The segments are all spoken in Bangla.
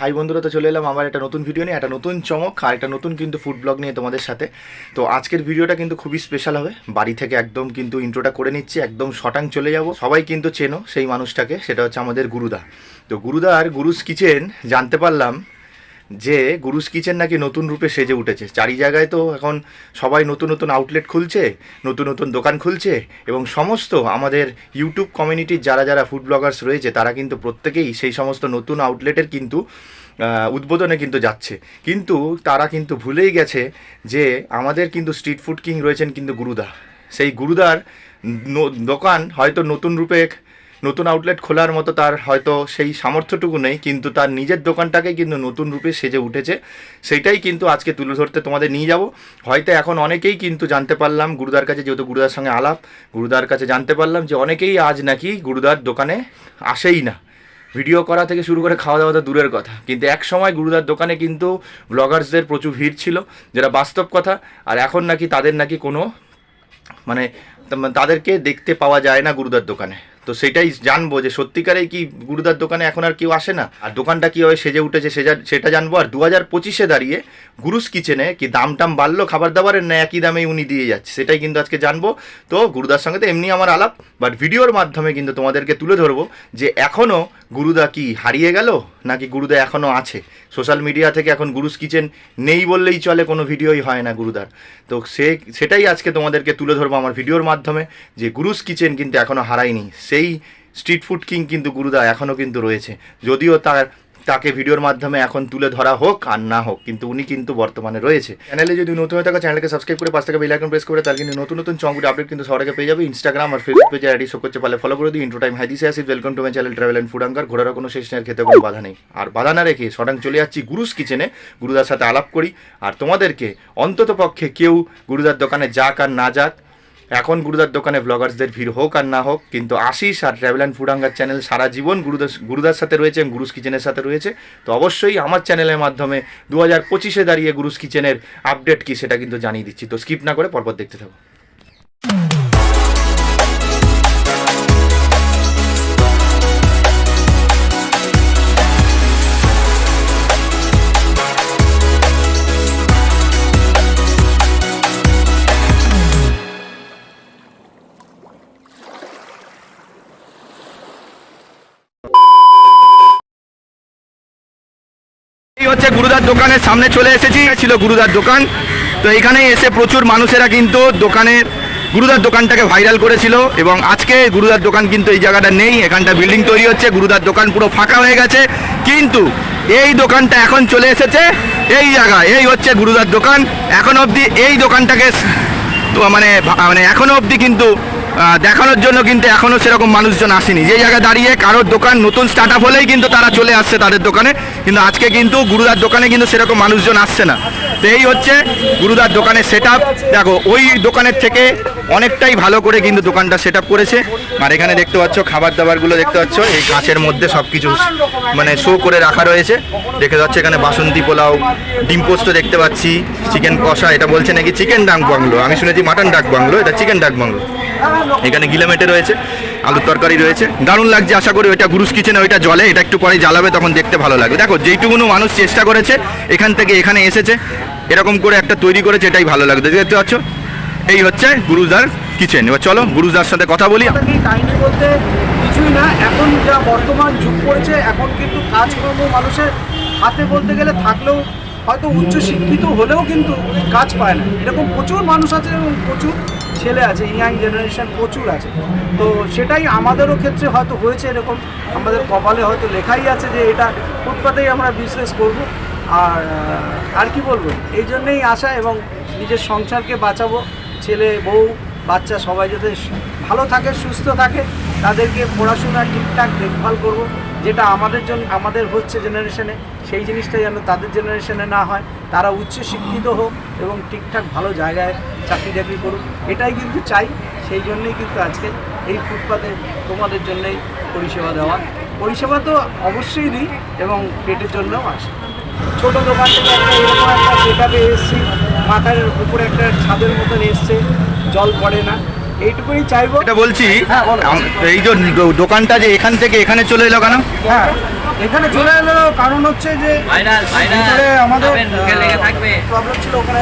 হাই বন্ধুরা, তো চলে এলাম আমার একটা নতুন ভিডিও নিয়ে, একটা নতুন চমক আর একটা নতুন কিন্তু ফুড ব্লগ নিয়ে তোমাদের সাথে। তো আজকের ভিডিওটা কিন্তু খুবই স্পেশাল হবে। বাড়ি থেকে একদম কিন্তু ইন্ট্রোটা করে নিচ্ছি, একদম শটাং চলে যাব। সবাই কিন্তু চেনো সেই মানুষটাকে, সেটা হচ্ছে আমাদের গুরুদা। তো গুরুদার গুরুস কিচেন, জানতে পারলাম যে গুরুস কিচেন নাকি নতুন রূপে সেজে উঠেছে। চারি জায়গায় তো এখন সবাই নতুন নতুন আউটলেট খুলছে, নতুন নতুন দোকান খুলছে এবং সমস্ত আমাদের ইউটিউব কমিউনিটির যারা যারা ফুড ব্লগার্স রয়েছে, তারা কিন্তু প্রত্যেকেই সেই সমস্ত নতুন আউটলেটের কিন্তু উদ্বোধনে কিন্তু যাচ্ছে। কিন্তু তারা কিন্তু ভুলেই গেছে যে আমাদের কিন্তু স্ট্রিট ফুড কিং রয়েছেন কিন্তু গুরুদা সেই গুরুদার দোকান হয়তো নতুন রূপে নতুন আউটলেট খোলার মতো তার হয়তো সেই সামর্থ্যটুকু নেই, কিন্তু তার নিজের দোকানটাকে কিন্তু নতুন রূপে সেজে উঠেছে। সেইটাই কিন্তু আজকে তুলে ধরতে তোমাদের নিয়ে যাব। হয়তো এখন অনেকেই কিন্তু জানতে পারলাম, গুরুদার কাছে যেহেতু গুরুদার সঙ্গে আলাপ, গুরুদার কাছে জানতে পারলাম যে অনেকেই আজ নাকি গুরুদার দোকানে আসেই না। ভিডিও করা থেকে শুরু করে খাওয়া দাওয়া তো দূরের কথা। কিন্তু এক সময় গুরুদার দোকানে কিন্তু ব্লগার্সদের প্রচুর ভিড় ছিল, যেটা বাস্তব কথা। আর এখন নাকি তাদের নাকি কোনো মানে তাদেরকে দেখতে পাওয়া যায় না গুরুদার দোকানে। তো সেটাই জানব যে সত্যিকারে কি গুরুদার দোকানে এখন আর কেউ আসে না? আর দোকানটা কীভাবে সেজে উঠেছে সেজা, সেটা জানব। আর দু হাজার পঁচিশে দাঁড়িয়ে গুরুস কিচেনে কি দাম টাম বাড়লো? খাবার দাবারের না একই দামেই উনি দিয়ে যাচ্ছে, সেটাই কিন্তু আজকে জানব। তো গুরুদার সঙ্গে তো এমনি আমার আলাপ বাট ভিডিওর মাধ্যমে কিন্তু তোমাদেরকে তুলে ধরবো যে এখনও গুরুদা কি হারিয়ে গেল? নাকি গুরুদা এখনও আছে? সোশ্যাল মিডিয়া থেকে এখন গুরুস কিচেন নেই বললেই চলে, কোনো ভিডিওই হয় না গুরুদার। তো সে, সেটাই আজকে তোমাদেরকে তুলে ধরবো আমার ভিডিওর মাধ্যমে, যে গুরুস কিচেন কিন্তু এখনও হারায়নি। সেই স্ট্রিট ফুড কিং কিন্তু গুরুদা এখনও কিন্তু রয়েছে। যদিও তার তাকে ভিডিওর মাধ্যমে এখন তুলে ধরা হোক আর না হোক, কিন্তু উনি কিন্তু বর্তমানে রয়েছে। চ্যানেলে যদি নতুন হয়ে থাকো চ্যানেলকে সাবস্ক্রাইব করে পাশ থেকে বেল আইকন প্রেস করে তার কিন্তু নতুন নতুন চঙ্গুটি আপডেট কিন্তু সবার আগে পেয়ে যাবে। ইনস্টাগ্রাম আর ফেসবুক পেজে আইডি শো করতে পারলে ফলো করে দিই ইন্ট্রো টাইম হাই দিসে আসি welcome to my channel travel and food আঙ্কার ঘোরার কোনো শেষ নেই খেতে কোনো বাধা নেই। আর বাধা না রেখে সটাং চলে যাচ্ছি গুরুস কিচেনে গুরুদার সাথে আলাপ করি। আর তোমাদেরকে অন্তত পক্ষে কেউ গুরুদার দোকানে যাক আর না যাক এখন গুরুদার দোকানে ব্লগার্সদের ভিড় হোক আর না হোক, কিন্তু আশিস আর ট্রাভেল অ্যান্ড ফুডাঙ্গার চ্যানেল সারা জীবন গুরুদাস গুরুদার সাথে রয়েছে এবং গুরুস কিচেনের সাথে রয়েছে। তো অবশ্যই আমার চ্যানেলের মাধ্যমে দু হাজার পঁচিশে দাঁড়িয়ে গুরুস কিচেনের আপডেট কি সেটা কিন্তু জানিয়ে দিচ্ছি। তো স্কিপ না করে পরপর দেখতে থাকো। হচ্ছে গুরুদার দোকানের সামনে চলে এসেছি ছিল গুরুদার দোকান। তো এখানে এসে প্রচুর মানুষেরা কিন্তু দোকানের গুরুদার দোকানটাকে ভাইরাল করেছিল এবং আজকে গুরুদার দোকান কিন্তু এই জায়গাটা নেই, এখানটা বিল্ডিং তৈরি হচ্ছে, গুরুদার দোকান পুরো ফাঁকা হয়ে গেছে। কিন্তু এই দোকানটা এখন চলে এসেছে, এই জায়গায়, এই হচ্ছে গুরুদার দোকান। এখন অবধি এই দোকানটাকে মানে মানে এখনও অবধি কিন্তু দেখানোর জন্য কিন্তু এখনও সেরকম মানুষজন আসেনি। যে জায়গায় দাঁড়িয়ে কারোর দোকান নতুন স্টার্ট আপ হলেই কিন্তু তারা চলে আসছে তাদের দোকানে। কিন্তু আজকে কিন্তু গুরুদার দোকানে কিন্তু সেরকম মানুষজন আসছে না। তো এই হচ্ছে গুরুদার দোকানের সেট দেখো, ওই দোকানের থেকে অনেকটাই ভালো করে কিন্তু দোকানটা সেট করেছে। আর এখানে দেখতে পাচ্ছ খাবার দাবারগুলো দেখতে পাচ্ছ। এই কাঁচের মধ্যে সব কিছু মানে শো করে রাখা রয়েছে। দেখতে পাচ্ছ এখানে বাসন্তী পোলাও, ডিম পোস্ত দেখতে পাচ্ছি, চিকেন কষা, এটা বলছে নাকি চিকেন ডাক বাংলো। আমি শুনেছি মাটন ডাক বাংলো, এটা চিকেন ডাক বাংলো। এখানে গিলামেটে রয়েছে, আলুর তরকারি রয়েছে। দারুণ লাগছে, আশা করি ওইটা গুরুস কিচেনে ওইটা জলে এটা একটু পরে জ্বালাবে, তখন দেখতে ভালো লাগবে। দেখো, যেইটুকুনো মানুষ চেষ্টা করেছে, এখান থেকে এখানে এসেছে, এরকম করে একটা তৈরি করেছে, এটাই ভালো লাগবে দেখতে পাচ্ছ? এই হচ্ছে গুরুদার কিচেন। এবার চলো গুরুদার সাথে কথা বলি। কাহিনী বলতে কিছুই না, এখন যা বর্তমান যুগ পড়েছে, এখন কিন্তু কাজকর্ম মানুষের হাতে বলতে গেলে থাকলেও হয়তো উচ্চ শিক্ষিত হলেও কিন্তু কাজ পায় না। এরকম প্রচুর মানুষ আছে এবং প্রচুর ছেলে আছে ইয়াং জেনারেশন প্রচুর আছে। তো সেটাই আমাদেরও ক্ষেত্রে হয়তো হয়েছে এরকম। আমাদের কপালে হয়তো লেখাই আছে যে এটা ফুটপাতেই আমরা বিজনেস করব। আর আর কি বলব? এই জন্যেই আশা এবং নিজের সংসারকে বাঁচাবো। ছেলে, বউ, বাচ্চা সবাই যাতে ভালো থাকে, সুস্থ থাকে, তাদেরকে পড়াশোনা ঠিকঠাক দেখভাল করব। যেটা আমাদের জন্য আমাদের হচ্ছে জেনারেশনে সেই জিনিসটা যেন তাদের জেনারেশনে না হয়। তারা উচ্চ শিক্ষিত হোক এবং ঠিকঠাক ভালো জায়গায় চাকরি টাকরি করুক এটাই কিন্তু চাই। সেই জন্যই কিন্তু আজকে এই ফুটপাতে তোমাদের জন্যই পরিষেবা দেওয়া। পরিষেবা তো অবশ্যই দিই এবং পেটের জন্যও আসে। ছোট দোকান থেকে একটা এরকম একটা সেটাপে এসেছি মাথার উপরে একটা ছাদের মতন এসছে জল পড়ে না। এইটুকুই চাইব। এটা বলছি হ্যাঁ, এই যে দোকানটা যে এখান থেকে এখানে চলে এলো কেন? হ্যাঁ। এখানে চলে এলো কারণ হচ্ছে যে ভাইরাল ভাইরাল আমাদের লেগে থাকবে। প্রবলেম ছিল ওখানে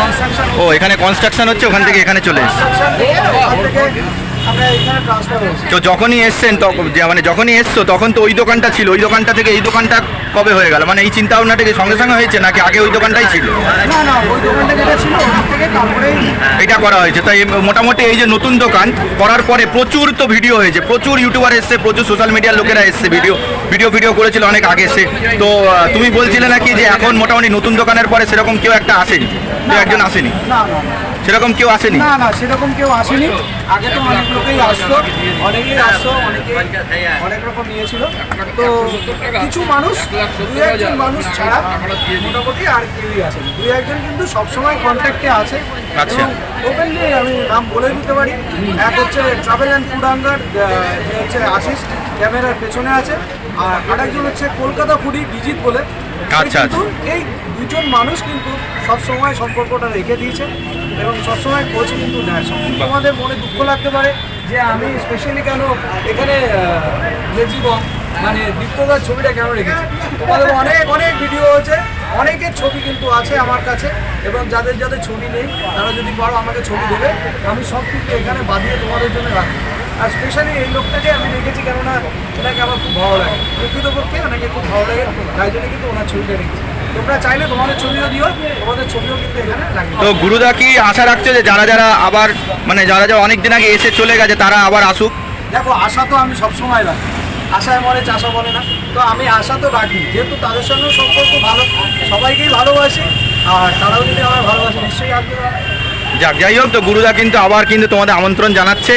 কনস্ট্রাকশন ও এখানে কনস্ট্রাকশন হচ্ছে ওখান থেকে এখানে চলে এসছে। থেকে তো যখনই এসছেন তখন মানে যখনই এসছো তখন তো ওই দোকানটা ছিল। ওই দোকানটা থেকে এই দোকানটা কবে হয়ে গেল? মানে এই চিন্তা ভাবনাটা কি সঙ্গে সঙ্গে হয়েছে নাকি আগে ওই দোকানটাই ছিল? থেকে এটা করা হয়েছে। তাই মোটামুটি এই যে নতুন দোকান করার পরে প্রচুর তো ভিডিও হয়েছে। প্রচুর ইউটিউবার এসছে প্রচুর সোশ্যাল মিডিয়ার লোকেরা এসছে ভিডিও ভিডিও ভিডিও করেছিল অনেক আগে এসে তো তুমি বলছিলে নাকি যে এখন মোটামুটি নতুন দোকানের পরে সেরকম কেউ একটা আসেনি? কেউ একজন আসেনি? না। সেরকম কেউ আসেনি? না না সেরকম কেউ আসেনি। আগে তো অনেক লোকেই আসতো। অনেকেই আসতো অনেকেই অনেক রকম নিয়েছিল। তো কিছু মানুষ দুই একজন মানুষ ছাড়া মোটামুটি আর কেউই আসেনি। দুই একজন কিন্তু সবসময় কন্ট্যাক্টে আছে। আচ্ছা। ওপেনলি আমি নাম বলে দিতে পারি। এক হচ্ছে ট্রাভেল অ্যান্ড ফুড আঙ্গার যে হচ্ছে আশিস ক্যামেরার পেছনে আছে। আর আরেকজন হচ্ছে কলকাতা ফুডি বিজিৎ বলে। আচ্ছা, কিন্তু এই দুজন মানুষ কিন্তু সবসময় সম্পর্কটা রেখে দিয়েছে এবং সবসময় কোচ কিন্তু নেয় তোমাদের মনে দুঃখ লাগতে পারে যে আমি স্পেশালি কেন এখানে লেজিবম মানে দীপ্তদার ছবিটা কেন রেখেছি? তোমাদের অনেক অনেক ভিডিও আছে অনেকের ছবি কিন্তু আছে আমার কাছে এবং যাদের যাদের ছবি নেই তারা যদি পারো আমাকে ছবি দেবে আমি সব কিন্তু এখানে বাঁধিয়ে তোমাদের জন্য রাখি আর স্পেশালি এই লোকটাকে আমি রেখেছি কেননা এটাকে আমার খুব ভালো লাগে। প্রকৃতপক্ষে ওনাকে খুব ভালো লাগে তাই জন্য কিন্তু ওনার ছবিটা রেখেছি তোমরা চাইলে তোমাদের ছবিও দিও তোমাদের ছবিও কিন্তু এখানে তো গুরুদা কি আশা রাখছো যে যারা যারা আবার মানে যারা যারা অনেক দিন আগে এসে চলে গেছে তারা আবার আসুক? দেখো আশা তো আমি সবসময় রাখি। আশায় মরে চাষা বলে না। তো আমি আশা তো রাখি যেহেতু তাদের সঙ্গেও সম্পর্ক ভালো সবাইকেই ভালোবাসি আর তারাও যদি আমার ভালোবাসে নিশ্চয়ই আসবে যাক যাই হোক তো গুরুদা কিন্তু আবার কিন্তু তোমাদের আমন্ত্রণ জানাচ্ছে।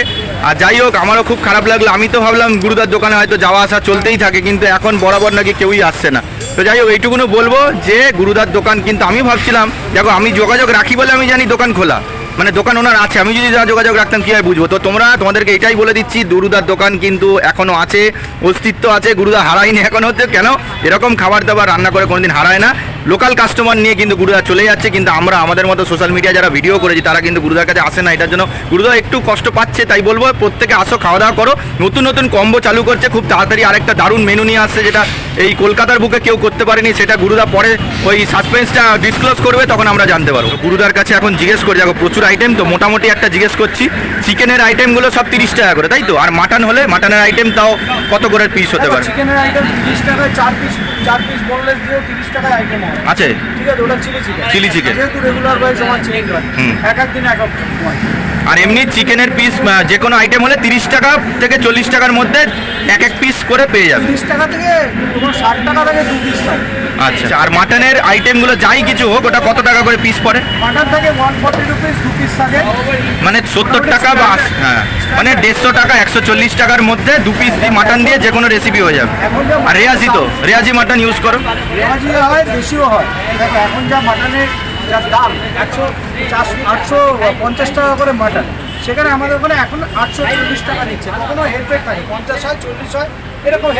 আর যাই হোক, আমারও খুব খারাপ লাগল। আমি তো ভাবলাম গুরুদার দোকানে হয়তো যাওয়া আসা চলতেই থাকে, কিন্তু এখন বরাবর নাকি কেউই আসছে না। তো যাই হোক এইটুকুনো বলব যে, গুরুদার দোকান কিন্তু আমি ভাবছিলাম, দেখো, আমি যোগাযোগ রাখি বলে আমি জানি দোকান খোলা। মানে দোকান ওনার আছে, আমি যদি যা যোগাযোগ রাখতাম কী হয় বুঝব? তো তোমরা, তোমাদেরকে এটাই বলে দিচ্ছি গুরুদার দোকান কিন্তু এখনও আছে, অস্তিত্ব আছে, গুরুদা হারায়নি এখন হচ্ছে কেন? এরকম খাবার দাবার রান্না করে কোনোদিন হারায় না। লোকাল কাস্টমার নিয়ে কিন্তু গুরুদা চলে যাচ্ছে, কিন্তু আমরা, আমাদের মতো সোশ্যাল মিডিয়া যারা ভিডিও করেছি, তারা কিন্তু গুরুদার কাছে আসে না। এটার জন্য গুরুদা একটু কষ্ট পাচ্ছে, তাই বলব, প্রত্যেকে আসো, খাওয়া দাওয়া করো। নতুন নতুন কম্বো চালু করছে, খুব তাড়াতাড়ি আরেকটা দারুণ মেনু নিয়ে আসছে, যেটা এই কলকাতার বুকে কেউ করতে পারেনি, সেটা গুরুদা পরে ওই সাসপেন্সটা ডিসক্লোজ করবে, তখন আমরা জানতে পারব। গুরুদার কাছে এখন জিজ্ঞেস করে যাব, প্রচুর আইটেম তো মোটামুটি একটা জিজ্ঞেস করছি। চিকেনের আইটেমগুলো সব তিরিশ টাকা করে তাই তো? আর মাটন হলে মাটনের আইটেম তাও কত করে পিস হতে পারে? চিকেনের আইটেম তিরিশ টাকায় চার পিস চার পিস বোনলেস দিয়েও তিরিশ টাকায় আইটেম হয়। আছে? ঠিক আছে ওটা চিলি চিকেন Chili chicken। যেহেতু রেগুলার ওয়াইজ আমার চেঞ্জ হয়। এক এক দিন এক এক আর এমনি চিকেনের পিস যে কোনো আইটেম হলে তিরিশ টাকা থেকে চল্লিশ টাকার মধ্যে এক এক পিস করে পেয়ে যাবে। তিরিশ টাকা থেকে ষাট টাকা থেকে দু পিস আচ্ছা আর মাটনের আইটেমগুলো যাই কিছু হোক ওটা কত টাকা করে পিস পড়ে? মাটন থেকে ওয়ান ফর্টি রুপিস মানে সত্তর টাকা বা হ্যাঁ। মানে দেড়শো টাকা একশো চল্লিশ টাকার মধ্যে দু পিস দিয়ে মাটন দিয়ে যে কোনো রেসিপি হয়ে যাবে। আর রেয়াজি তো রেয়াজি মাটন ইউজ করো। রেওয়াজি হয় হয়। এখন যা মাটনের যা দাম একশো চারশো আটশো পঞ্চাশ টাকা করে মাটন সেখানে আমাদের ওখানে এখন আটশো চল্লিশ টাকা হেলপেট থাকে। পঞ্চাশ হয় চল্লিশ হয় এরকম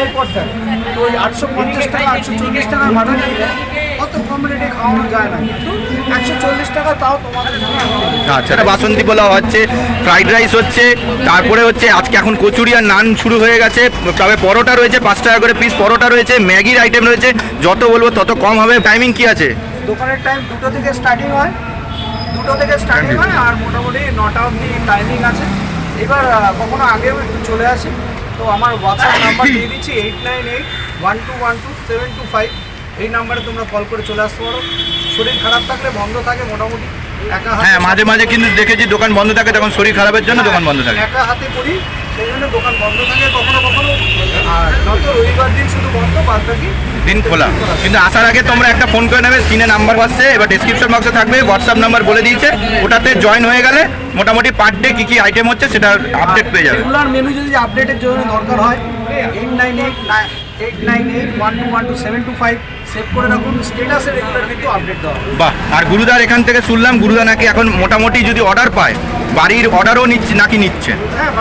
তো ওই আটশো পঞ্চাশ টাকা আটশো চল্লিশ টাকার মাটন অত কম রেটে খাওয়ানো যায় না। কিন্তু একশো চল্লিশ টাকা তাও তোমাদের আচ্ছা এটা বাসন্তী পোলাও হচ্ছে ফ্রাইড রাইস হচ্ছে তারপরে হচ্ছে আজকে এখন কচুরি আর নান শুরু হয়ে গেছে তবে পরোটা রয়েছে পাঁচ টাকা করে পিস পরোটা রয়েছে ম্যাগির আইটেম রয়েছে যত বলব তত কম হবে টাইমিং কি আছে? দোকানের টাইম দুটো থেকে স্টার্টিং হয় দুটো থেকে স্টার্টিং হয় আর মোটামুটি নটা অবধি টাইমিং আছে। এবার কখনো আগেও একটু চলে আসি তো আমার হোয়াটসঅ্যাপ নাম্বার দিয়ে দিচ্ছি eight nine eight one two one two seven two five এই নাম্বারে তোমরা কল করে চলে আসতে পারো। শরীর খারাপ থাকলে বন্ধ থাকে মোটামুটি। একা হ্যাঁ মাঝে মাঝে কিন্তু দেখেছি দোকান বন্ধ থাকে তখন শরীর খারাপের জন্য দোকান বন্ধ থাকে। একা হাতে করি সেই জন্য দোকান বন্ধ থাকে কখনো কখনো আর নয়তো রবিবার দিন শুধু বন্ধ বাদ বাকি দিন খোলা। কিন্তু আসার আগে তোমরা একটা ফোন করে নেবে স্ক্রিনে নাম্বার পাচ্ছে এবার ডিসক্রিপশন বক্সে থাকবে হোয়াটসঅ্যাপ নাম্বার বলে দিয়েছে ওটাতে জয়েন হয়ে গেলে মোটামুটি পার ডে কী কী আইটেম হচ্ছে সেটা আপডেট পেয়ে যাবে। রেগুলার মেনু যদি আপডেটের জন্য দরকার হয় eight nine eight eight nine eight one two one two seven two five বাহ আর গুরুদার এখান থেকে শুনলাম গুরুদা নাকি এখন মোটামুটি যদি অর্ডার পায় বাড়ির অর্ডারও নিচ্ছে নাকি নিচ্ছেন হ্যাঁ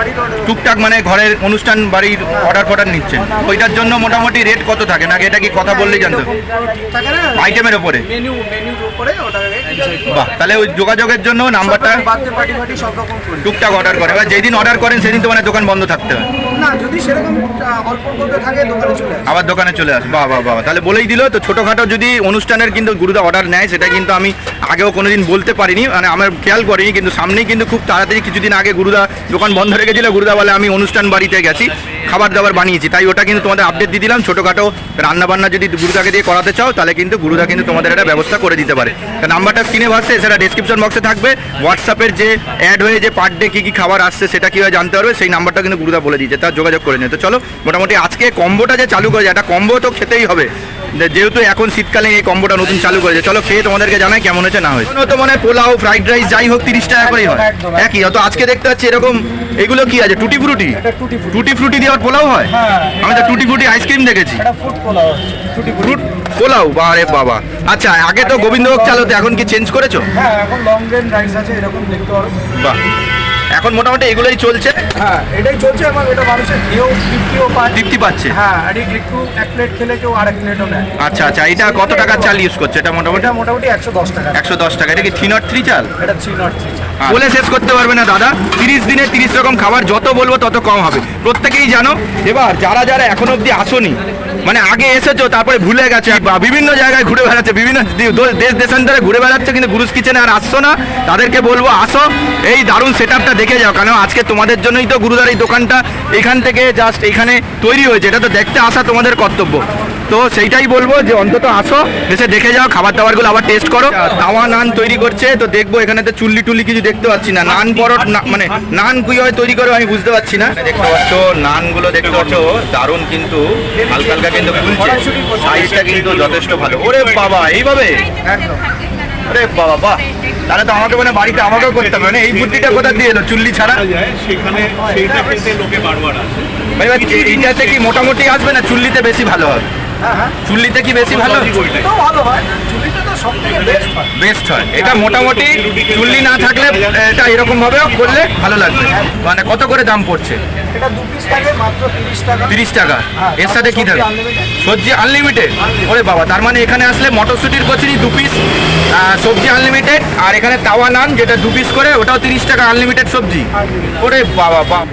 টুকটাক মানে ঘরের অনুষ্ঠান বাড়ির অর্ডার ফর্ডার নিচ্ছেন ওইটার জন্য মোটামুটি রেট কত থাকে? নাকি এটা কি কথা বললেই জানতে আইটেমের ওপরে বাহ তাহলে ওই যোগাযোগের জন্য নাম্বারটা টুকটাক অর্ডার করে। এবার যেদিন অর্ডার করেন সেদিন তো মানে দোকান বন্ধ থাকতে হয়। আবার দোকানে চলে আসে। বাহ বাহ বাহ তাহলে বলেই দিল তো ছোটোখাটো যদি অনুষ্ঠানের কিন্তু গুরুদা অর্ডার নেয় সেটা কিন্তু আমি আগেও কোনোদিন বলতে পারিনি। মানে আমার খেয়াল করিনি কিন্তু সামনেই কিন্তু খুব তাড়াতাড়ি কিছুদিন আগে গুরুদা দোকান বন্ধ রেখেছিল গুরুদা বলে, আমি অনুষ্ঠান বাড়িতে গেছি, খাবার দাবার বানিয়েছি। তাই ওটা কিন্তু তোমাদের আপডেট দিয়ে দিলাম। ছোটোখাটো রান্না বান্না যদি গুরুদাকে দিয়ে করাতে চাও, তাহলে কিন্তু গুরুদা কিন্তু তোমাদের একটা ব্যবস্থা করে দিতে পারে। তা নাম্বারটা স্ক্রিনে ভাসছে সেটা ডিসক্রিপশন বক্সে থাকবে। হোয়াটসঅ্যাপের যে অ্যাড হয়ে যে পার ডে কী কী খাবার আসছে, সেটা কীভাবে জানতে পারবে, সেই নাম্বারটা কিন্তু গুরুদা বলে দিয়েছে। তার যোগাযোগ করে নিতে চলো, মোটামুটি আজকে কম্বোটা যে চালু করেছে, একটা কম্বো তো খেতেই হবে। যেহেতু এখন শীতকালে এই কম্বোটা নতুন চালু করেছে চলো খেয়ে তোমাদেরকে জানাই কেমন হয়েছে না হয়েছে। তো মানে পোলাও ফ্রাইড রাইস যাই হোক তিরিশ টাকা করেই হয়। একই তো আজকে দেখতে পাচ্ছি এরকম এগুলো কি আছে টুটি ফ্রুটি? টুটি ফ্রুটি। দিয়ে পোলাও হয়? হ্যাঁ, আমি তো টুটি ফ্রুটি আইসক্রিম দেখেছি। ফ্রুট। পোলাও বারে বাবা। আচ্ছা আগে তো গোবিন্দভোগ চাল হতো এখন কি চেঞ্জ করেছ? হ্যাঁ এখন লং গ্রেন রাইস আছে এরকম দেখতে পারো। বাহ। এখন মোটামুটি এগুলোই চলছে। হ্যাঁ এটাই চলছে এবং এটা মানুষের খেয়েও তৃপ্তিও পায়। তৃপ্তি পাচ্ছে? হ্যাঁ আর একটু এক প্লেট খেলে কেউ আরেক প্লেটও নেয়। আচ্ছা আচ্ছা এটা কত টাকার চাল ইউজ করছে? এটা মোটামুটি? মোটামুটি একশো দশ টাকা। একশো দশ টাকা। এটা কি থ্রি নট থ্রি চাল? এটা থ্রি নট থ্রি বলে শেষ করতে পারবে না দাদা। তিরিশ দিনে তিরিশ রকম খাবার যত বলব তত কম হবে। প্রত্যেকেই জানো এবার যারা যারা এখন অবধি আসোনি মানে আগে এসেছ, তারপরে ভুলে গেছে বিভিন্ন জায়গায় ঘুরে বেড়াচ্ছে, বিভিন্ন দেশ দেশান্তরে ঘুরে বেড়াচ্ছে, কিন্তু গুরুস কিচেনে আর আসছো না। তাদেরকে বলব, আসো, এই দারুণ সেট দেখে যাও কারণ আজকে তোমাদের জন্যই তো গুরুদার এই দোকানটা এখান থেকে জাস্ট এখানে তৈরি হয়েছে, এটা তো দেখতে আসা তোমাদের কর্তব্য। তো সেইটাই বলব যে অন্তত আসো এসে দেখে যাও খাবার দাবারগুলো আবার টেস্ট করো। তাওয়া নান তৈরি করছে তো দেখব এখানে তো চুল্লি টুল্লি কিছু দেখতে পাচ্ছি না। নান পরোট মানে নান কুই হয় তৈরি করে আমি বুঝতে পারছি না। দেখতে পাচ্ছ নানগুলো দেখতে পাচ্ছ দারুণ কিন্তু হালকা হালকা কিন্তু ফুলছে। সাইজটা কিন্তু যথেষ্ট ভালো। ওরে বাবা এইভাবে? ওরে বাবা বাহ। তাহলে তো আমাকে মানে বাড়িতে আমাকেও করতে হবে মানে এই বুদ্ধিটা কোথা দিয়ে এলো? চুল্লি ছাড়া? সেখানে সেইটা খেতে লোকে বারবার আসে। মানে এইটাতে কি মোটামুটি আসবে না? চুল্লিতে বেশি ভালো হবে? চুল্লিতে কি বেশি ভালো? ভালো হয়। চুলিটা তো সব থেকে বেস্ট হয়। বেস্ট হয়। এটা মোটামুটি চুল্লি না থাকলে এটা এরকম ভাবে করলে ভালো লাগবে। মানে কত করে দাম পড়ছে? এটা দু পিস থাকে মাত্র তিরিশ টাকা। হ্যাঁ, এর সাথে কি থাকে? সবজি আনলিমিটেড ওরে বাবা তার মানে এখানে আসলে মটরশুটির কচুরি দু পিস সবজি আনলিমিটেড আর এখানে তাওয়া নান যেটা দু পিস করে ওটাও তিরিশ টাকা আনলিমিটেড সবজি। ওরে বাবা। বাহ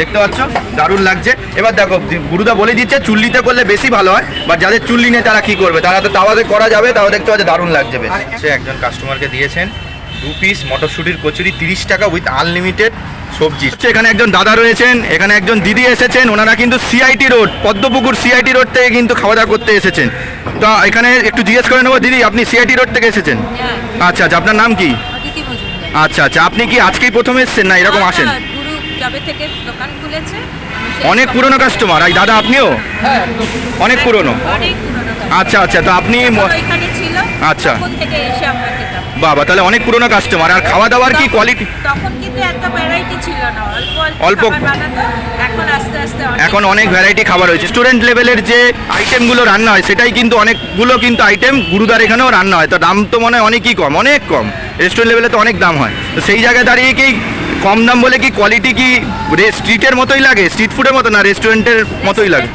দেখতে পাচ্ছ? দারুণ লাগছে। এবার দেখো গুরুদা বলে দিচ্ছে চুল্লিতে করলে বেশি ভালো হয় বা যাদের চুল্লি নেই তারা কি করবে? তারা তো তাওয়াতে করা যাবে তাও দেখতে পাচ্ছে দারুণ লাগছে বেশ। সে একজন কাস্টমারকে দিয়েছেন দু পিস মটরশুটির কচুরি তিরিশ টাকা উইথ আনলিমিটেড সবজি। এখানে একজন দাদা রয়েছেন এখানে একজন দিদি এসেছেন ওনারা কিন্তু CIT road Padmapukur CIT road থেকে কিন্তু খাওয়া দাওয়া করতে এসেছেন। তো এখানে একটু জিজ্ঞেস করে নেব দিদি আপনি সিআইটি রোড থেকে এসেছেন? আচ্ছা আচ্ছা আপনার নাম কি? আচ্ছা আচ্ছা আপনি কি আজকেই প্রথমে এসেছেন না এরকম আসেন? যবে থেকে দোকান খুলেছে। আমি সেই অনেক পুরনো কাস্টমার এই দাদা আপনিও? অনেক পুরনো। অনেক পুরনো customer। আচ্ছা আচ্ছা তো আপনি ছিল আচ্ছা। থেকে এসে আমরা খেতাম। বাবা তাহলে অনেক পুরনো কাস্টমার আর খাওয়া দাওয়ার কি কোয়ালিটি তখন কিন্তু এত ভ্যারাইটি ছিল না। অল্প এখন আস্তে আস্তে এখন অনেক ভ্যারাইটি খাবার হয়েছে স্টুডেন্ট লেভেলের যে আইটেমগুলো রান্না হয় সেটাই কিন্তু অনেকগুলো কিন্তু আইটেম গুরুদার এখানেও রান্না হয়। তো দাম তো মনে হয় অনেকই কম অনেক কম। রেস্টুরেন্ট লেভেলে তো অনেক দাম হয়। তো সেই জায়গায় দাঁড়িয়ে কি কম দাম বলে কি কোয়ালিটি কি স্ট্রিটের মতোই লাগে? স্ট্রিট ফুডের মতো না রেস্টুরেন্টের মতোই লাগে?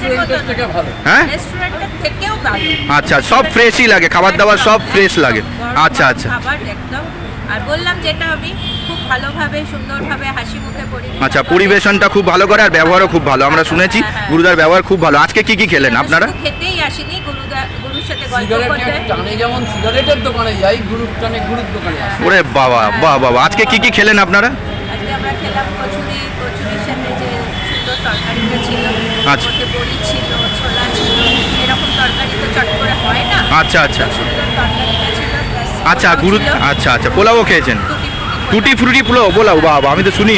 হ্যাঁ? রেস্টুরেন্টের থেকেও ভালো। আচ্ছা সব ফ্রেশই লাগে খাবার দাবার সব ফ্রেশ লাগে। আচ্ছা আচ্ছা। আর বললাম যেটা আমি খুব ভালোভাবে সুন্দরভাবে হাসি মুখে আচ্ছা পরিবেশনটা খুব ভালো করে আর ব্যবহারও খুব ভালো। আমরা শুনেছি হ্যাঁ, হ্যাঁ। গুরুদার ব্যবহার খুব ভালো। আজকে কি কি খেলেন আপনারা? খেতেই আসিনি গুরুর সাথে গল্প করতে। টানে যেমন সিগারেটের দোকানে যাই গুরুর টানে গুরুর দোকানে ওরে বাবা বাহ বাবা আজকে কি কি খেলেন আপনারা? আজকে আমরা খেলাম কচুরি কচুরির সাথে যে সুন্দর তরকারিটা ছিল আচ্ছা। বড়ি ছিল ছোলা ছিল এরকম তরকারি তো চট করে হয় না? আচ্ছা আচ্ছা। তরকারিটা ছিল আচ্ছা পোলাও গুরু আচ্ছা আচ্ছা। পোলাও খেয়েছেন? টুটি ফ্রুটি পোলাও। পোলাও বাবা আমি তো শুনি।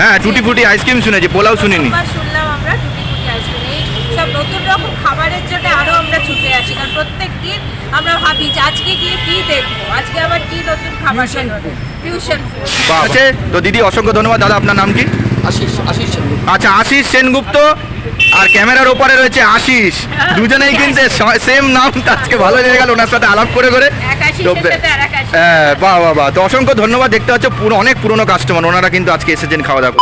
হ্যাঁ টুটি ফ্রুটি আইসক্রিম শুনেছি পোলাও শুনিনি। শুনলাম আমরা টুটি ফুটি আইসক্রিম। সব নতুন রকম খাবারের জন্য আরও আমরা ছুটে আসি কারণ প্রত্যেক দিন আমরা ভাবি যে আজকে গিয়ে কি দেখব? আজকে আবার কি নতুন খাবার ফিউশন আছে তো দিদি অসংখ্য ধন্যবাদ। দাদা আপনার নাম কি? আশিস আশিস আচ্ছা আশিস সেনগুপ্ত আর ক্যামেরার ওপারে রয়েছে আশিস। দুজনেই কিন্তু সেম নাম। আজকে ভালো লেগে গেল ওনার সাথে আলাপ করে করে। হ্যাঁ বাহ বাহ বাহ। তো অসংখ্য ধন্যবাদ। দেখতে পাচ্ছ পুরো অনেক পুরনো কাস্টমার ওনারা কিন্তু আজকে এসেছেন খাওয়া দাওয়া।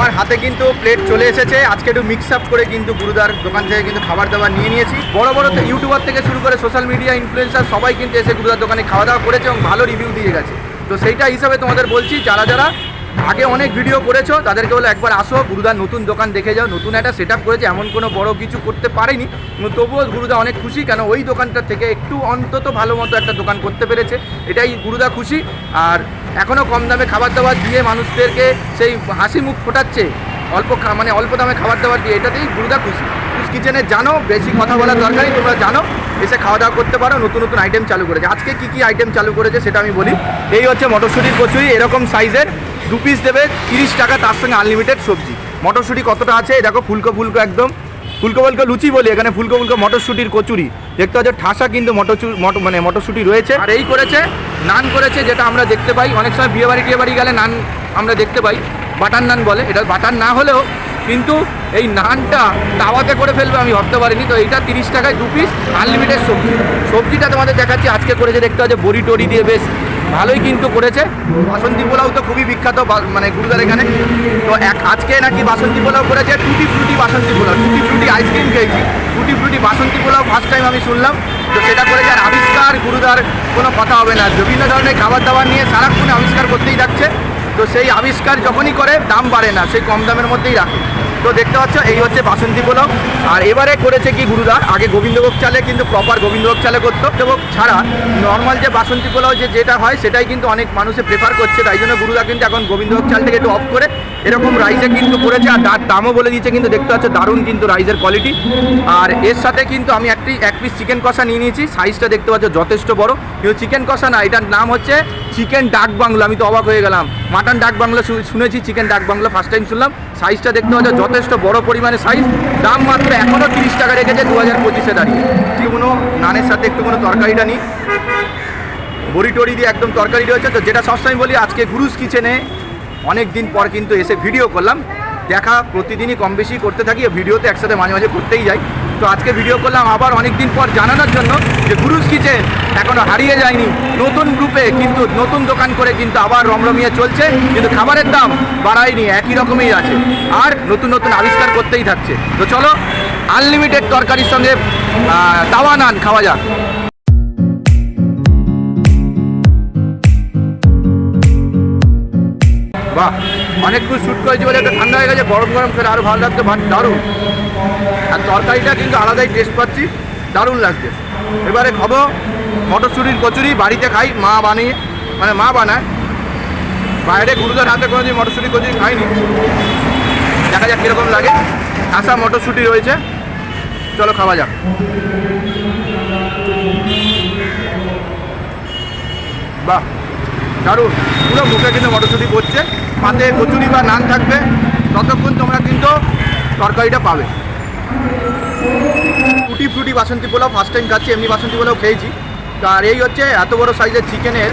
আমার হাতে কিন্তু প্লেট চলে এসেছে। আজকে একটু মিক্স আপ করে কিন্তু গুরুদার দোকান থেকে কিন্তু খাবার দাবার নিয়ে নিয়েছি। বড় বড় তো ইউটিউবার থেকে শুরু করে সোশ্যাল মিডিয়া ইনফ্লুয়েন্সার সবাই কিন্তু এসে গুরুদার দোকানে খাওয়া দাওয়া করেছে এবং ভালো রিভিউ দিয়ে গেছে। তো সেইটা হিসাবে তোমাদের বলছি, যারা যারা আগে অনেক ভিডিও করেছ, তাদেরকে বলে একবার আসো, গুরুদার নতুন দোকান দেখে যাও, নতুন একটা সেট আপ করেছে, এমন কোনো বড় কিছু করতে পারেনি। তবুও গুরুদা অনেক খুশি, কেন ওই দোকানটা থেকে একটু অন্তত ভালো মতো একটা দোকান করতে পেরেছে। এটাই গুরুদা খুশি। আর এখনও কম দামে খাবার দাবার দিয়ে মানুষদেরকে সেই হাসি মুখ ফোটাচ্ছে। অল্প মানে অল্প দামে খাবার দাবার দিয়ে। এটাতেই গুরুদা খুশি। কিচেনে জানো, বেশি কথা বলার দরকার নেই, তোমরা জানো। এসে খাওয়া দাওয়া করতে পারো, নতুন নতুন আইটেম চালু করেছে। আজকে কি কি আইটেম চালু করেছে সেটা আমি বলি। এই হচ্ছে মটরশুঁটির কচুরি, এরকম সাইজের দু পিস দেবে তিরিশ টাকা, তার সঙ্গে আনলিমিটেড সবজি। মটরশুঁটি কতটা আছে? দেখো, ফুলকো ফুলকো একদম। ফুলকো ফুলকো লুচি বলি, এখানে ফুলকো ফুলকো মটরশুঁটির কচুরি। দেখতে পাচ্ছ, ঠাসা কিন্তু মটরচু, মট- মানে মটরশুঁটি রয়েছে। আর এই করেছে, নান করেছে, যেটা আমরা দেখতে পাই। অনেক সময় বিয়ে বাড়ি বাড়ি গেলে নান আমরা দেখতে পাই। বাটার নান বলে। এটা বাটার না হলেও কিন্তু এই নানটা তাওয়াতে করে ফেলবে, আমি ভাবতে পারিনি। তো এইটা তিরিশ টাকায় দু পিস আনলিমিটেড সবজি। সবজিটা তোমাদের দেখাচ্ছি, আজকে করেছে দেখতে পাচ্ছ, বড়ি টড়ি দিয়ে বেশ ভালোই কিন্তু করেছে। বাসন্তী পোলাও তো খুবই বিখ্যাত মানে গুরুদার এখানে। তো এক, আজকে নাকি বাসন্তী পোলাও করেছে, টুটি ফ্রুটি বাসন্তী পোলাও, টুটি ফ্রুটি আইসক্রিম খেয়েছি। Tutti frutti Basanti pulao first time আমি শুনলাম। তো সেটা করেছে আর আবিষ্কার গুরুদার, কোনো কথা হবে না। বিভিন্ন ধরনের খাবার দাবার নিয়ে সারাক্ষণ আবিষ্কার করতেই থাকছে। তো সেই আবিষ্কার যখনই করে, দাম বাড়ে না, সেই কম দামের মধ্যেই রাখে। তো দেখতে পাচ্ছ, এই হচ্ছে বাসন্তী পোলাও আর এবারে করেছে কি গুরুদার আগে গোবিন্দভোগ চালে কিন্তু প্রপার গোবিন্দভোগ চালে করতো। গোবিন্দভোগ ছাড়া নর্মাল যে বাসন্তী পোলাও যে যেটা হয়, সেটাই কিন্তু অনেক মানুষে প্রেফার করছে। তাই জন্য গুরুদা কিন্তু এখন গোবিন্দভোগ চালটাকে একটু অফ করে এরকম রাইসে কিন্তু করেছে, আর তার দামও বলে দিয়েছে, কিন্তু দেখতে পাচ্ছ দারুণ কিন্তু রাইসের কোয়ালিটি আর এর সাথে কিন্তু আমি একটি, এক পিস চিকেন কষা নিয়ে নিয়েছি সাইজটা দেখতে পাচ্ছ যথেষ্ট বড়। কিন্তু চিকেন কষা না, এটার নাম হচ্ছে চিকেন ডাক বাংলো, আমি তো অবাক হয়ে গেলাম। মাটন ডাক বাংলো শুনেছি চিকেন ডাক বাংলো ফার্স্ট টাইম শুনলাম। সাইজটা দেখতে পাচ্ছ যথেষ্ট বড় পরিমাণে সাইজ দাম মাত্র এখনও তিরিশ টাকা রেখেছে, দু হাজার পঁচিশে দাঁড়িয়ে। একটু কোনো নানের সাথে একটু কোনো তরকারিটা নিই। বড়ি টড়ি দিয়ে একদম তরকারি রয়েছে তো যেটা সবসময় বলি, আজকে গুরুস কিচেনে অনেক দিন পর কিন্তু এসে ভিডিও করলাম। দেখা প্রতিদিনই কম বেশি করতে থাকি ভিডিওতে একসাথে মাঝে মাঝে করতেই যাই। তো আজকে ভিডিও করলাম আবার অনেক দিন পর জানানোর জন্য যে গুরুস কিচেন এখনও হারিয়ে যায়নি, নতুন গ্রুপে কিন্তু নতুন দোকান করে কিন্তু আবার রমরমিয়ে চলছে, কিন্তু খাবারের দাম বাড়ায়নি, একই রকমই আছে। আর নতুন নতুন আবিষ্কার করতেই থাকছে। তো চলো আনলিমিটেড তরকারির সঙ্গে তাওয়া নান, খাওয়া যাক। বাহ অনেকক্ষণ শ্যুট করেছি বলে একটা ঠান্ডা হয়ে গেছে, গরম গরম করে আরও ভালো লাগছে ভাত দারুণ। আর তরকারিটা কিন্তু আলাদাই টেস্ট পাচ্ছি, দারুণ লাগছে। এবারে খাব মটরশুঁটির কচুরি, বাড়িতে খাই, মা বানিয়ে মানে মা বানায়। বাইরে গুরুদার হাতে কোনো কোনোদিন মটরশুঁটি কচুরি খাইনি দেখা যাক কীরকম লাগে। আসা মটরশুঁটি রয়েছে। চলো খাওয়া যাক। বাহ। দারুণ। পুরো মুখে কিন্তু মটরশুঁটি পড়ছে, পাতে কচুরি বা নান থাকবে, ততক্ষণ তোমরা কিন্তু তরকারিটা পাবে। Tutti frutti Basanti pulao first time খাচ্ছি, এমনি বাসন্তী পোলাও খেয়েছি। আর এই হচ্ছে এত বড় সাইজের চিকেনের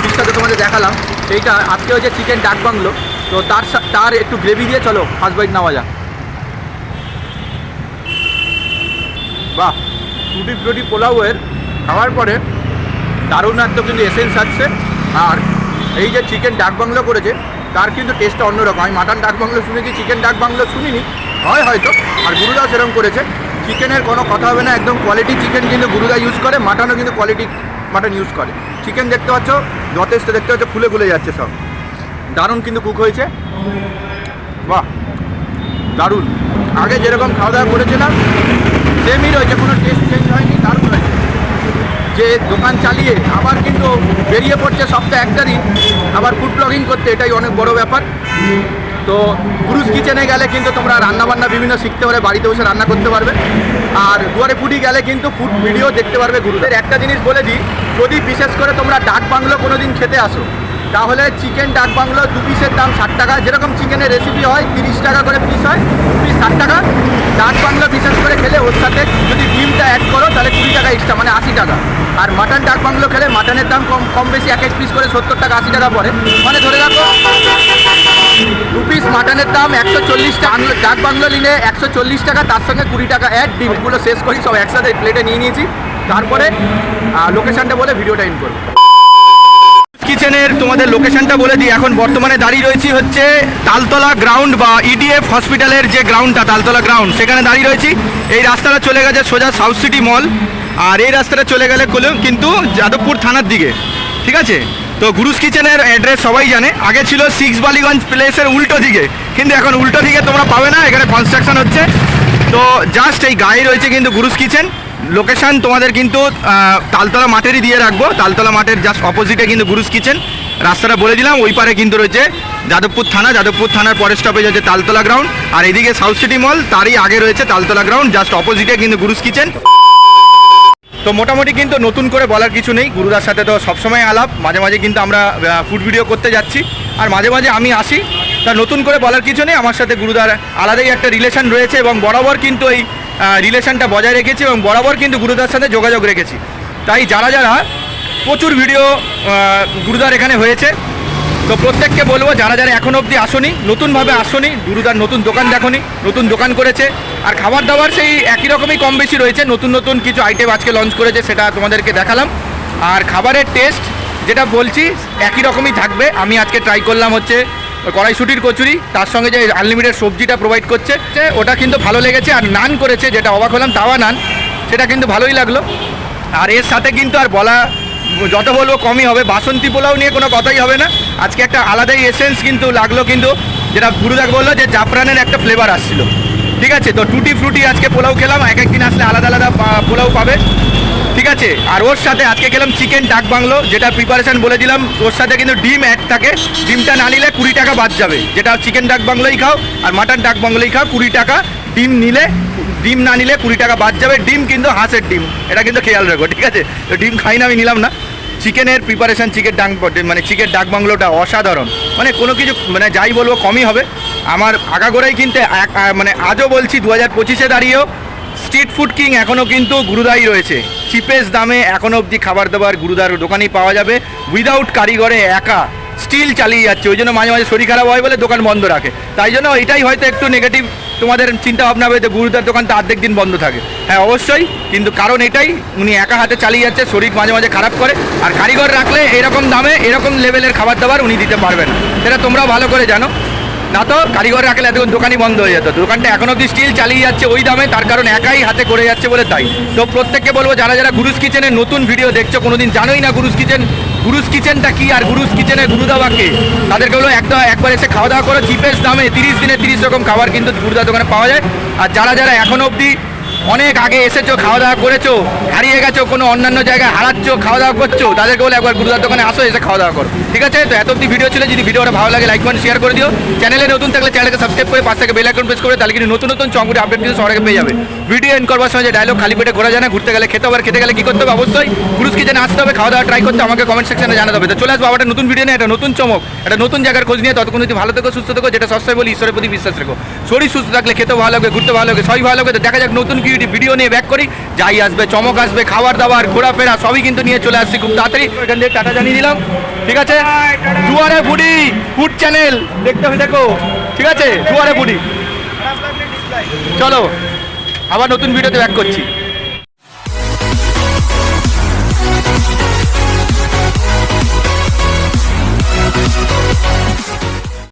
পিসটা তো তোমাদের দেখালাম। সেইটা আজকে হচ্ছে চিকেন ডাক বাংলো তো তার তার একটু গ্রেভি দিয়ে চলো ফার্স্ট বাইট নেওয়া যাক। বাহ! টুটি ফ্রুটি পোলাওয়ের খাওয়ার পরে দারুণ একটা কিন্তু এসেন্স আসছে। আর এই যে চিকেন ডাক বাংলো করেছে, তার কিন্তু টেস্টটা অন্যরকম। আমি মাটন ডাক বাংলো শুনেছি চিকেন ডাক বাংলো শুনিনি, হয় হয়তো, আর গুরুদাও সেরকম করেছে। চিকেনের কোনো কথা হবে না, একদম কোয়ালিটি চিকেন কিন্তু গুরুদা ইউজ করে মাটনও কিন্তু কোয়ালিটি মাটন ইউজ করে। চিকেন দেখতে পাচ্ছ, যথেষ্ট দেখতে পাচ্ছ ফুলে ফুলে যাচ্ছে সব। দারুণ কিন্তু কুক হয়েছে। বাহ, দারুণ। আগে যেরকম খাওয়া দাওয়া করেছিলাম সেমই রয়েছে, কোনো টেস্ট চেঞ্জ হয়নি দারুণ যে দোকান চালিয়ে আবার কিন্তু বেরিয়ে পড়ছে সপ্তাহে এক তারিখ, আবার ফুড ব্লগিং করতে, এটাই অনেক বড় ব্যাপার। তো পুরুষ কিচেনে গেলে কিন্তু তোমরা রান্নাবান্না বিভিন্ন শিখতে পারে বাড়িতে বসে রান্না করতে পারবে। আর দুয়ারে ফুডি গেলে কিন্তু ফুড ভিডিও দেখতে পারবে গুরুদের একটা জিনিস বলে দিই, যদি বিশেষ করে তোমরা ডাক বাংলো কোনো দিন খেতে আসো তাহলে চিকেন ডাক বাংলো দু পিসের দাম ষাট টাকা। যেরকম চিকেনের রেসিপি হয়, তিরিশ টাকা করে পিস হয়, দু পিস ষাট টাকা। ডাক বাংলো বিশেষ করে খেলে ওর সাথে যদি ডিমটা অ্যাড করো, তাহলে কুড়ি টাকা এক্সট্রা মানে আশি টাকা। আর মাটন ডাক বাংলো খেলে মাটনের দাম কম কম বেশি এক এক পিস করে সত্তর টাকা, আশি টাকা পড়ে। মানে ধরে রাখো, দু পিস মাটনের দাম একশো চল্লিশ টাকা। ডাক বাংলো নিলে একশো চল্লিশ টাকা, তার সঙ্গে কুড়ি টাকা অ্যাড ডিমগুলো শেষ করি, সব একসাথে প্লেটে নিয়ে নিয়েছি। তারপরে লোকেশনটা বলে ভিডিওটা ইন করব। কিচেনের তোমাদের লোকেশনটা বলে দিই। এখন বর্তমানে দাঁড়িয়ে রয়েছি হচ্ছে তালতলা গ্রাউন্ড বা ইডিএফ হসপিটালের যে গ্রাউন্ডটা তালতলা গ্রাউন্ড সেখানে দাঁড়িয়ে রয়েছি। এই রাস্তাটা চলে গেছে সোজা সাউথ সিটি মল আর এই রাস্তাটা চলে গেলে কল- কিন্তু যাদবপুর থানার দিকে। ঠিক আছে? তো গুরুস কিচেনের অ্যাড্রেস সবাই জানে। আগে ছিল সিক্স বালিগঞ্জ প্লেসের উল্টো দিকে। কিন্তু এখন উল্টো দিকে তোমরা পাবে না, এখানে কনস্ট্রাকশন হচ্ছে। তো জাস্ট এই গায়ে রয়েছে কিন্তু গুরুস কিচেন। লোকেশন তোমাদের কিন্তু তালতলা মাঠেরই দিয়ে রাখব। তালতলা মাঠের জাস্ট অপোজিটে কিন্তু গুরুস কিচেন রাস্তাটা বলে দিলাম, ওই পারে কিন্তু রয়েছে যাদবপুর থানা। যাদবপুর থানার পরের স্টপেজ হচ্ছে তালতলা গ্রাউন্ড আর এদিকে সাউথ সিটি মল তারই আগে রয়েছে তালতলা গ্রাউন্ড জাস্ট অপোজিটে কিন্তু গুরুস কিচেন তো মোটামুটি কিন্তু নতুন করে বলার কিছু নেই। গুরুদার সাথে তো সবসময় আলাপ। মাঝে মাঝে কিন্তু আমরা ফুড ভিডিও করতে যাচ্ছি। আর মাঝে মাঝে আমি আসি। তা নতুন করে বলার কিছু নেই। আমার সাথে গুরুদার আলাদাই একটা রিলেশন রয়েছে এবং বরাবর কিন্তু এই রিলেশনটা বজায় রেখেছি এবং বরাবর কিন্তু গুরুদার সাথে যোগাযোগ রেখেছি। তাই যারা যারা প্রচুর ভিডিও গুরুদার এখানে হয়েছে, তো প্রত্যেককে বলব যারা যারা এখন অবধি আসনি, নতুনভাবে আসনি, গুরুদার নতুন দোকান দেখনি, নতুন দোকান করেছে, আর খাবার দাবার সেই একই রকমই কম বেশি রয়েছে, নতুন নতুন কিছু আইটেম আজকে লঞ্চ করেছে, সেটা তোমাদেরকে দেখালাম। আর খাবারের টেস্ট যেটা বলছি, একই রকমই থাকবে, আমি আজকে ট্রাই করলাম হচ্ছে কড়াইশুটির কচুরি, তার সঙ্গে যে আনলিমিটেড সবজিটা প্রোভাইড করছে ওটা কিন্তু ভালো লেগেছে আর নান করেছে, যেটা অবাক হলাম, তাওয়া নান, সেটা কিন্তু ভালোই লাগল। আর এর সাথে কিন্তু আর বলা, যত বলব কমই হবে, বাসন্তী পোলাও নিয়ে কোনো কথাই হবে না। আজকে একটা আলাদাই এসেন্স কিন্তু লাগল কিন্তু, যেটা গুরুদাক বলল যে জাফরানের একটা ফ্লেভার আসছিল। ঠিক আছে, তো টুটি ফ্রুটি আজকে পোলাও খেলাম এক একদিন আসলে আলাদা আলাদা পোলাও পাবে। ঠিক আছে? আর ওর সাথে আজকে খেলাম চিকেন ডাক বাংলো, যেটা প্রিপারেশন বলে দিলাম। ওর সাথে কিন্তু ডিম অ্যাড থাকে। ডিমটা না নিলে কুড়ি টাকা বাদ যাবে। যেটা চিকেন ডাক বাংলোই খাও, আর মাটন ডাক বাংলোই খাও, কুড়ি টাকা। ডিম নিলে, ডিম না নিলে কুড়ি টাকা বাদ যাবে। ডিম কিন্তু হাঁসের ডিম। এটা কিন্তু খেয়াল রাখো, ঠিক আছে? তো ডিম খাই না, আমি নিলাম না। চিকেনের প্রিপারেশন চিকেন ডাক মানে চিকেন ডাক বাংলোটা অসাধারণ। মানে কোনো কিছু মানে যাই বলব, কমই হবে। আমার আগাগোড়াই কিন্তু মানে আজও বলছি দু হাজার পঁচিশে দাঁড়িয়েও স্ট্রিট ফুড কিং এখনও কিন্তু গুরুদাই রয়েছে। চিপেস্ট দামে এখনও অবধি খাবার দাবার গুরুদার দোকানেই পাওয়া যাবে। উইদাউট কারিগরে একা স্টিল চালিয়ে যাচ্ছে। ওই জন্য মাঝে মাঝে শরীর খারাপ হয় বলে দোকান বন্ধ রাখে। তাই জন্য এটাই হয়তো একটু নেগেটিভ তোমাদের চিন্তা ভাবনা হবে যে গুরুদার দোকানটা অর্ধেক দিন বন্ধ থাকে। হ্যাঁ অবশ্যই, কিন্তু কারণ এটাই, উনি একা হাতে চালিয়ে যাচ্ছে, শরীর মাঝে মাঝে খারাপ করে। আর কারিগর রাখলে এরকম দামে, এরকম লেভেলের খাবার দাবার উনি দিতে পারবেন না। সেটা তোমরাও ভালো করে জানো। না তো, কারিগর রাখলে এতক্ষণ দোকানই বন্ধ হয়ে যেত। দোকানটা এখন অব্দি স্টিল চালিয়ে যাচ্ছে ওই দামে, তার কারণ একাই হাতে করে যাচ্ছে বলে তাই। তো প্রত্যেককে বলব, যারা যারা গুরুস কিচেনের নতুন ভিডিও দেখছ, কোনোদিন জানোই না গুরুস কিচেন গুরুস কিচেনটা কি আর গুরুস কিচেনের গুরুদাবাকে তাদেরকে বলো একটা, একবার এসে খাওয়া দাওয়া করো চিপেস্ট দামে, তিরিশ দিনে তিরিশ রকম খাবার কিন্তু গুরুদার দোকানে পাওয়া যায়। আর যারা যারা এখন অবধি অনেক আগে এসেছ খাওয়া দাওয়া করেছ, হারিয়ে গেছো, কোনো অন্যান্য জায়গায় হারাচ্ছ খাওয়া দাওয়া করছ তাদেরকে বলে একবার গুরুদার দোকানে আসো, এসে খাওয়া দাওয়া করো। ঠিক আছে? তো এত অব্দি ভিডিও ছিল, যদি ভিডিওটা ভালো লাগে লাইক করেন শেয়ার করে দিও। চ্যানেলে নতুন থাকলে চ্যানেলকে সাবস্ক্রাইব করে পাশ থেকে বেল আইকন প্রেস করে, তাহলে কিন্তু নতুন নতুন চঙ্গুরি আপডেট কিন্তু আগে পেয়ে যাবে। ভিডিও এন্ড করবার সময় যে ডায়লগ খালি পেটে ঘোরা যায় না, ঘুরতে গেলে খেতে হবে খেতে গেলে কী করতে হবে? অবশ্যই গুরুস কিচেনে আসতে হবে খাওয়া দাওয়া ট্রাই করতে, আমাকে কমেন্ট সেকশনে জানাতে হবে। তো চলে আসব আবার নতুন ভিডিও নিয়ে, একটা নতুন চমক, একটা নতুন জায়গার খোঁজ নিয়ে। ততক্ষণ যদি ভালো থেকো, সুস্থ থেকো, যেটা সবসময় বলি, ঈশ্বরের প্রতি বিশ্বাস রেখো। শরীর সুস্থ থাকলে খেতে ভালো লাগে, ঘুরতে ভালো লাগে, সবই ভালো লাগে। তো দেখা যাক নতুন কি ভিডিও নিয়ে ব্যাক করি। যাই আসবে, চমক আসবে, খাবার দাবার, ঘোরাফেরা, সবই কিন্তু নিয়ে চলে আসছি খুব তাড়াতাড়ি। এখান থেকে টাটা জানিয়ে দিলাম। ঠিক আছে? জুয়ারে বুড়ি ফুড চ্যানেল দেখতে হবে, দেখো। ঠিক আছে? দুয়ারে বুড়ি চলো, আবার নতুন ভিডিওতে ব্যাক করছি।